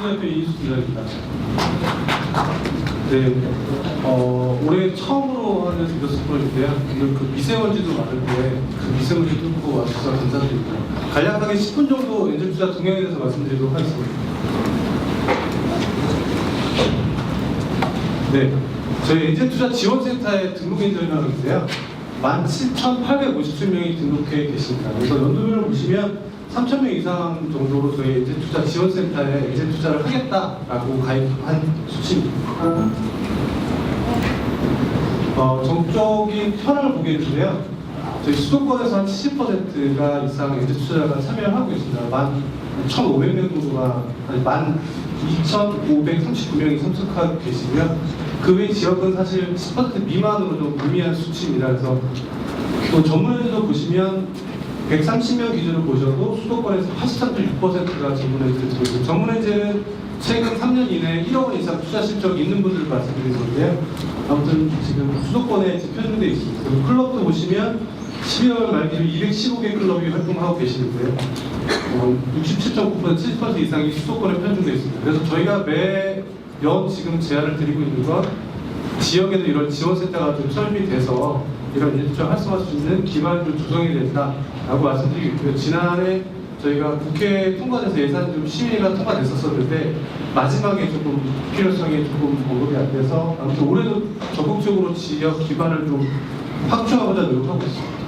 신대표 이수 기자입니다. 네, 어, 올해 처음으로 하는 리더스 프로인데요. 오늘 그 미세먼지도 많은데 그 미세먼지 뚫고 와주셔서 감사드립니다. 간략하게 10분 정도 엔젤투자 동향에 대해서 말씀드리도록 하겠습니다. 네, 저희 엔젤투자 지원센터에 등록 엔젤이라고 있는데요. 17,857명이 등록해 계십니다. 그래서 연도별로 보시면 3,000명 이상 정도로 저희 엔젤투자 지원센터에 엔젤투자를 하겠다라고 가입한 수치입니다. 어, 정적인 현황을 보게 되는데요. 저희 수도권에서 한 70%가 이상 엔젤 투자자가 참여를 하고 있습니다. 만 1,500명 정도가, 아니, 만 2,539명이 참석하고 계시고요. 그 외 지역은 사실 10% 미만으로 좀 미미한 수치입니다. 그래서 또 전문에도 보시면 130명 기준으로 보셔도 수도권에서 83.6%가 전문해제를 들고 있고 전문해제는 최근 3년 이내에 1억 원 이상 투자 실적이 있는 분들을 말씀드리는 건데요. 아무튼 지금 수도권에 표준되어 있습니다. 그리고 클럽도 보시면 12월 말기로 215개 클럽이 활동하고 계시는데요. 어, 67.9% 70% 이상이 수도권에 편중되어 있습니다. 그래서 저희가 매년 지금 제안을 드리고 있는 건 지역에도 이런 지원센터가 좀 설비돼서 이런 일정 활성화할 수 있는 기반을 좀 조성해야 된다라고 말씀드리고. 지난해 저희가 국회 통과돼서 예산 좀 심의가 통과됐었었는데 마지막에 조금 필요성이 조금 언급이 안 돼서 아무튼 올해도 적극적으로 지역 기반을 좀 확충하고자 노력하고 있습니다.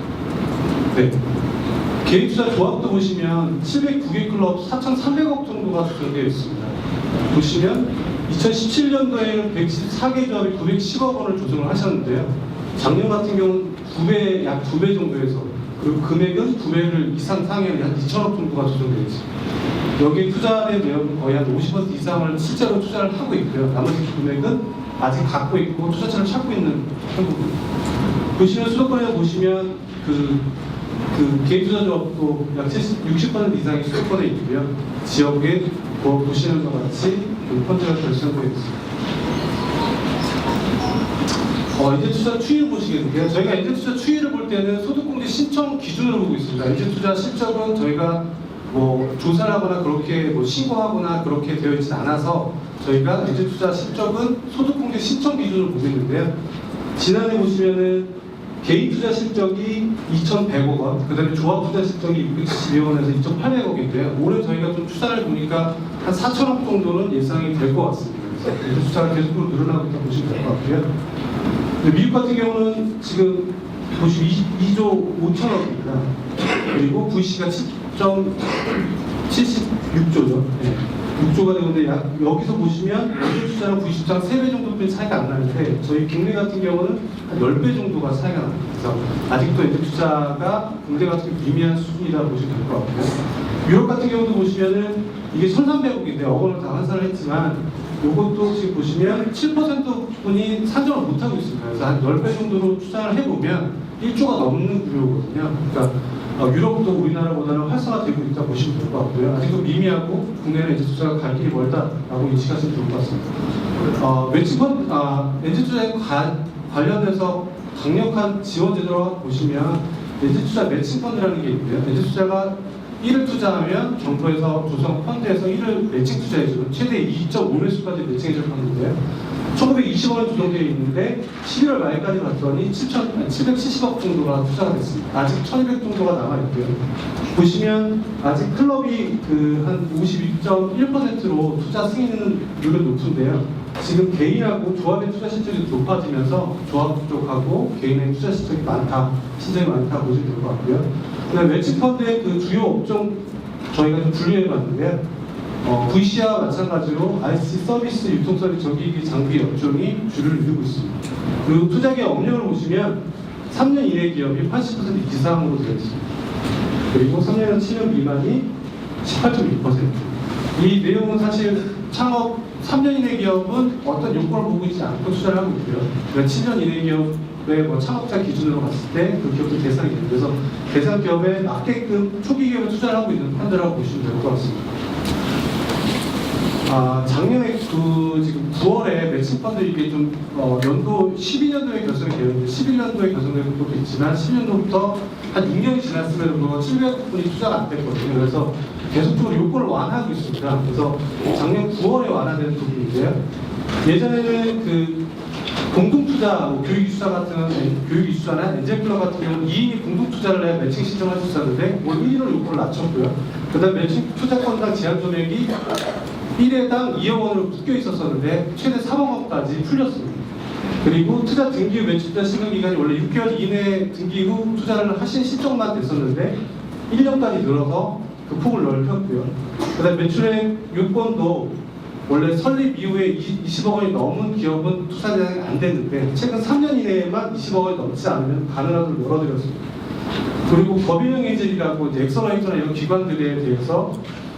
네. 개인 투자 조합도 보시면 709개 클럽 4,300억 정도가 조성되어 있습니다. 보시면 2017년도에는 114개 조합이 910억 원을 조성을 하셨는데요. 작년 같은 경우는 2배, 약 2배 정도에서 그리고 금액은 9배를 이상 상회한 한 2천억 정도가 조성되어 있습니다. 여기 투자의 내역은 거의 한 50% 이상을 실제로 투자를 하고 있고요. 나머지 금액은 아직 갖고 있고 투자처를 찾고 있는 한국입니다. 보시면 수도권에 보시면 그, 그 개인 투자 조합도 약 70, 60% 이상이 수도권에 있고요. 지역에 뭐 보시는 것 같이 그 펀드가 결성되어 있습니다. 어, 이제 투자 추이를 보시겠는데요. 저희가 이제 투자 추이를 볼 때는 소득공제 신청 기준으로 보고 있습니다. 이제 투자 실적은 저희가 뭐 조사를 하거나 그렇게 뭐 신고하거나 그렇게 되어 있지 않아서 저희가 이제 투자 실적은 소득공제 신청 기준으로 보고 있는데요. 지난해 보시면은 개인 투자 실적이 2,100억 원, 그 다음에 조합 투자 실적이 672억 원에서 2,800억인데요. 올해 저희가 좀 투자를 보니까 한 4천억 정도는 예상이 될 것 같습니다. 그래서 투자가 계속으로 늘어나고 있다고 보시면 될 것 같고요. 미국 같은 경우는 지금 보시면 2조 5천억입니다. 그리고 VC가 7.76조죠. 6조가 되는데 약, 여기서 보시면 연준 투자랑 VC 투자랑 3배 정도 차이가 안 나는데 저희 국내 같은 경우는 한 10배 정도가 차이가 납니다. 그래서 아직도 연준 투자가 국내 같은 경우 미미한 수준이라고 보시면 될 것 같고요. 유럽 같은 경우도 보시면은 이게 1,300억인데 억원을 다 환산을 했지만 요것도 지금 보시면 7%분이 산정을 못하고 있습니다. 그래서 한 10배 정도로 투자를 해보면 1조가 넘는 구조거든요. 그러니까 어, 유럽도 우리나라보다는 활성화되고 있다고 보시면 될 것 같고요. 아직도 미미하고 국내는 이제 투자가 갈 길이 멀다라고 인식하시면 좋을 것 같습니다. 어, 매칭펀, 아, 엔지 투자에 가- 관련해서 강력한 지원 제도를 보시면 엔지 투자 매칭 펀드라는 게 있고요. 엔지 투자가 1을 투자하면 정부에서 조성 펀드에서 1을 매칭 투자해주는 최대 2.5매수까지 매칭해줄 펀드인데요. 1920원에 조성되어 있는데 11월 말까지 봤더니 7천, 770억 정도가 투자가 됐습니다. 아직 1200 정도가 남아있고요. 보시면 아직 클럽이 그 한 52.1%로 투자 승인률은 높은데요. 지금 개인하고 조합의 투자 실적이 높아지면서 조합 쪽하고 개인의 투자 실적이 많다, 신청이 많다 보시면 될 것 같고요. 그다음에 매치펀드의 그 주요 업종 저희가 좀 분류해 봤는데요. 어, VC와 마찬가지로 IC 서비스, 유통 서비스, 전기기 장비 업종이 주를 이루고 있습니다. 그리고 투자기업 업력을 보시면 3년 이내 기업이 80% 이상으로 되어 있습니다. 그리고 3년에서 7년 미만이 18.6%. 이 내용은 사실 창업 3년 이내 기업은 어떤 요건을 보고 있지 않고 투자를 하고 있고요. 그러니까 7년 이내 기업의 뭐 창업자 기준으로 봤을 때 그 기업들 대상이 됩니다. 그래서 대상 기업에 맞게끔 초기 기업에 투자를 하고 있는 펀드라고 보시면 될 것 같습니다. 아, 작년에 그 지금 9월에 매칭 펀드 이게 좀 어, 연도 12년도에 결성이 되었는데 11년도에 결성된 것도 있지만 10년도부터 한 6년이 지났음에도 불구하고 700억 분이 투자가 안 됐거든요. 그래서 계속적으로 요건을 완화하고 있습니다. 그래서 작년 9월에 완화된 부분인데요. 예전에는 그 공동투자, 뭐 교육이수자 같은 교육이수자나 엔젤플러 같은 경우는 2인이 공동투자를 해 매칭 신청할 수 있었는데 올 1위로 요건을 낮췄고요. 그 다음 매칭 투자건당 제한 금액이 1회당 2억 원으로 묶여 있었었는데 최대 3억 원까지 풀렸습니다. 그리고 투자 등기 후 매출 투자 시간 기간이 원래 6개월 이내 등기 후 투자를 하신 시점만 됐었는데 1년까지 늘어서 그 폭을 넓혔고요. 그다음 매출액 요건도 원래 설립 이후에 20억 원이 넘은 기업은 투자 대상이 안 됐는데 최근 3년 이내에만 20억 원이 넘지 않으면 가능하도록 열어드렸습니다. 그리고 법인형 엔젤이라고 이제 엑설라이터나 이런 기관들에 대해서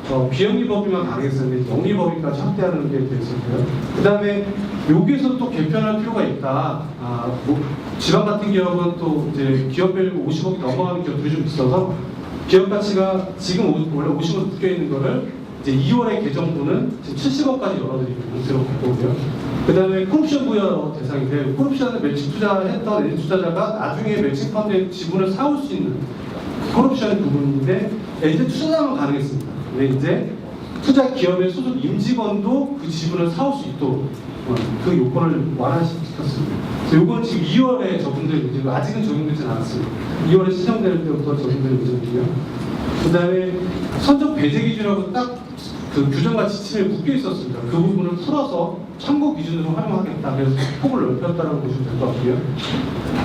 어, 비영리 법인만 가능했었는데 영리 법인까지 확대하는 게 됐었고요. 그 다음에 여기에서 또 개편할 필요가 있다. 아, 뭐, 지방 같은 기업은 또 이제 기업별 50억이 넘어가는 기업들이 좀 있어서 기업 가치가 지금 오- 원래 50억 묶여 있는 거를 이제 2월에 개정분은 지금 70억까지 열어드리고 공세로 바꾸고요. 그 다음에 콜옵션 부여 대상인데 콜옵션을 매칭 투자했던 엔젤 투자자가 나중에 매칭 펀드의 지분을 사올 수 있는 콜옵션 부분인데 엔젤 투자자만 가능했습니다. 근데 이제 투자 기업의 소속 임직원도 그 지분을 사올 수 있도록 어, 그 요건을 완화시켰습니다. 요건 지금 2월에 적용될 예정이고 아직은 적용되진 않았습니다. 2월에 시정될 때부터 적용될 예정이고요. 그 다음에 선적 배제 기준하고 딱 그 규정과 지침에 묶여 있었습니다. 그 부분을 풀어서 참고 기준으로 활용하겠다. 그래서 폭을 넓혔다고 보시면 될 것 같고요.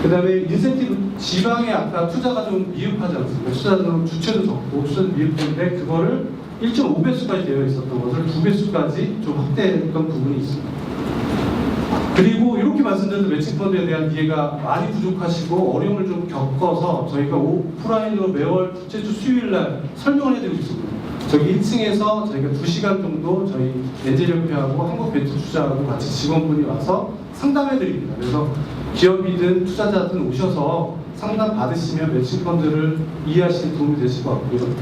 그 다음에 인센티브 지방에 아까 투자가 좀 미흡하지 않습니까? 투자자는 주체도 적고 투자도 미흡한데 그거를 1.5배수까지 되어 있었던 것을 2배수까지 좀 확대했던 부분이 있습니다. 그리고 이렇게 말씀드려도 매칭펀드에 대한 이해가 많이 부족하시고 어려움을 좀 겪어서 저희가 오프라인으로 매월 둘째 주 수요일 날 설명을 해드리고 있습니다. 저기 1층에서 저희가 2시간 정도 저희 엔젤협회하고 한국벤처투자하고 같이 직원분이 와서 상담해드립니다. 그래서 기업이든 투자자든 오셔서 상담 받으시면 매칭펀드를 이해하시는 도움이 되실 것 같고요.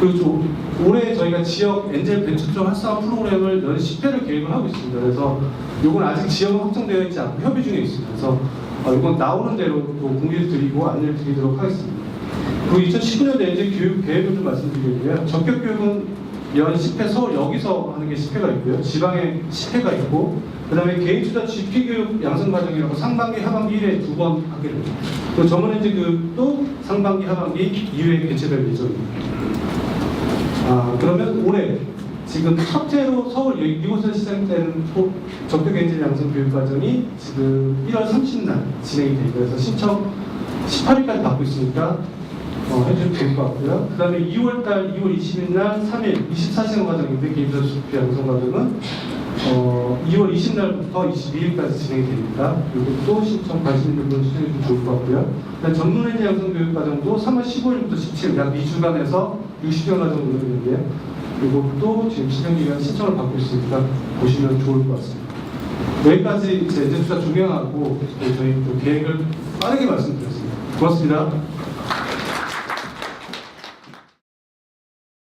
그리고 좀 올해 저희가 지역 엔젤 벤처 쪽 활성화 프로그램을 연 10회를 계획을 하고 있습니다. 그래서 이건 아직 지역은 확정되어 있지 않고 협의 중에 있습니다. 그래서 어, 이건 나오는 대로 또 공개를 드리고 안내를 드리도록 하겠습니다. 그리고 2019년도 엔젤 교육 계획을 좀 말씀드리겠고요. 전격 교육은 연 10회 서울 여기서 하는 게 10회가 있고요. 지방에 10회가 있고 그 다음에 개인 투자 GP 교육 양성 과정이라고 상반기 하반기 1회 두 번 하게 됩니다. 전문 엔젤 교육도 상반기 하반기 2회 개최될 예정입니다. 아 그러면 올해 지금 첫 해로 서울 이- 이곳에서 시작되는 소- 적격 엔진 양성 교육 과정이 지금 1월 30날 진행이 되고 그래서 신청 18일까지 받고 있으니까 어, 해주면 좋을 것 같고요. 그 다음에 2월달 2월 20일 날 3일 24시간 과정인데 개인사 수급 양성 과정은 어, 2월 20날부터 22일까지 진행이 됩니다. 이것도 신청 관심 있는 분 신청해 주면 좋을 것 같고요. 그다음 전문 엔진 양성 교육 과정도 3월 15일부터 17일 약 2주간에서 60여 가정 운영인데요. 이것도 지금 시정 기간 신청을 받고 있으니까 보시면 좋을 것 같습니다. 여기까지 제 엔진 투자 중요하고 저희 또 계획을 빠르게 말씀드렸습니다. 고맙습니다.